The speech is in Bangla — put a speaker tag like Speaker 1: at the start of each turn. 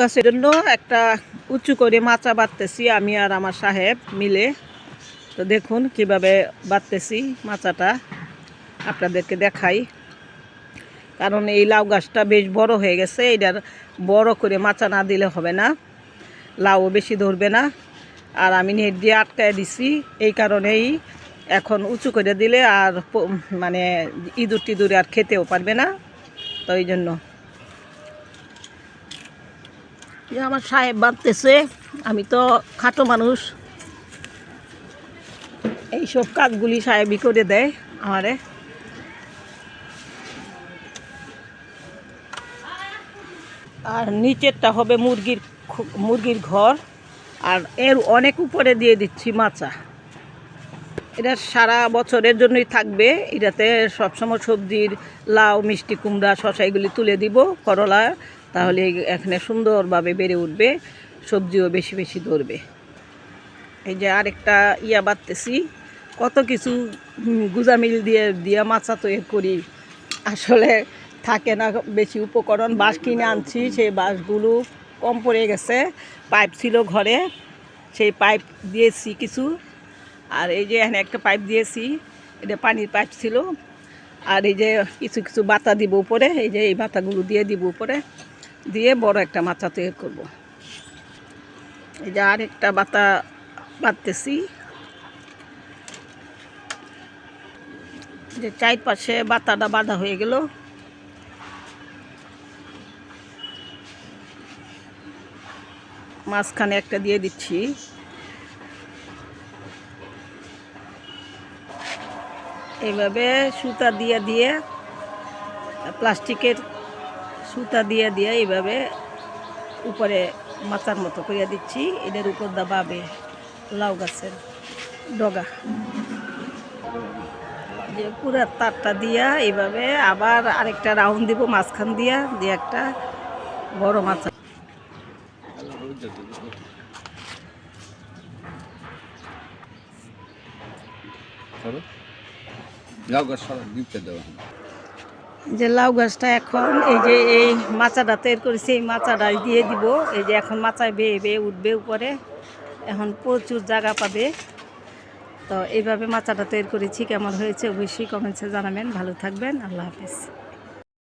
Speaker 1: গাছের জন্য একটা উঁচু করে মাচা বাঁধতেছি আমি আর আমার সাহেব মিলে। তো দেখুন কীভাবে বাঁধতেছি মাচাটা, আপনাদেরকে দেখাই। কারণ এই লাউ গাছটা বেশ বড় হয়ে গেছে এটার বড় করে মাচা না দিলে হবে না লাউ বেশি ধরবে না। আর আমি নেট দিয়ে আটকায় দিছি, এই কারণেই এখন উঁচু করে দিলে আর মানে ইঁদুর টিদুরে আর খেতেও পারবে না, তো এই জন্য এই যে আমার সাহেব বাঁধতেছে? আমি তো খাটো মানুষ। এইসব কাজগুলি সাহেবই করে দেয় আমারে। আর নিচেরটা হবে মুরগির মুরগির ঘর। আর এর অনেক উপরে দিয়ে দিচ্ছি মাচা। এটা সারা বছরের জন্যই থাকবে। এটাতে সবসময় সবজির লাউ, মিষ্টি কুমড়া শশা এগুলি তুলে দিব, করলা তাহলে এখানে সুন্দরভাবে বেড়ে উঠবে, সবজিও বেশি বেশি ধরবে। এই যে আরেকটা ইয়া বাঁধতেছি কত কিছু গুজামিল দিয়ে দিয়ে মাছা তৈরি করি। আসলে থাকে না বেশি উপকরণ, বাঁশ কিনে আনছি, সেই বাঁশগুলো কম পড়ে গেছে। পাইপ ছিল ঘরে, সেই পাইপ দিয়েছি কিছু। আর এই যে এখানে একটা পাইপ দিয়েছি, এটা পানির পাইপ ছিল। আর এই যে কিছু কিছু বাতা দিব উপরে, এই যে এই বাতাগুলো দিয়ে দিব উপরে। দিয়ে বড় একটা মাথা তৈরি করব। এই যে আরেকটা বাতা বাঁধতেছি যে চারপাশে বাতাটা বাঁধা হয়ে গেল। মাঝখানে একটা দিয়ে দিচ্ছি। এইভাবে সুতা দিয়ে দিয়ে প্লাস্টিকের সুতা দিয়ে দিয়ে এইভাবে উপরে মাথার মতো করিয়া দিচ্ছি। এদের উপর দাবাবে লাউ গাছের ডগা। যে পুরা তারটা দিয়া এইভাবে আবার আরেকটা রাউন্ড দিব, মাঝখান দিয়া, দিয়ে একটা বড়
Speaker 2: করো লাউ গাছ সব দিতে দেওয়া
Speaker 1: যে লাউ গাছটা এখন এই যে এই মাচাটা তৈরি করেছি, এই মাচাটা দিয়ে দিব। এই যে এখন মাচায় বেয়ে বেয়ে উঠবে উপরে। এখন প্রচুর জায়গা পাবে। তো এইভাবে মাচাটা তৈরি করেছি। কেমন হয়েছে অবশ্যই কমেন্টসে জানাবেন। ভালো থাকবেন। আল্লাহ হাফিজ।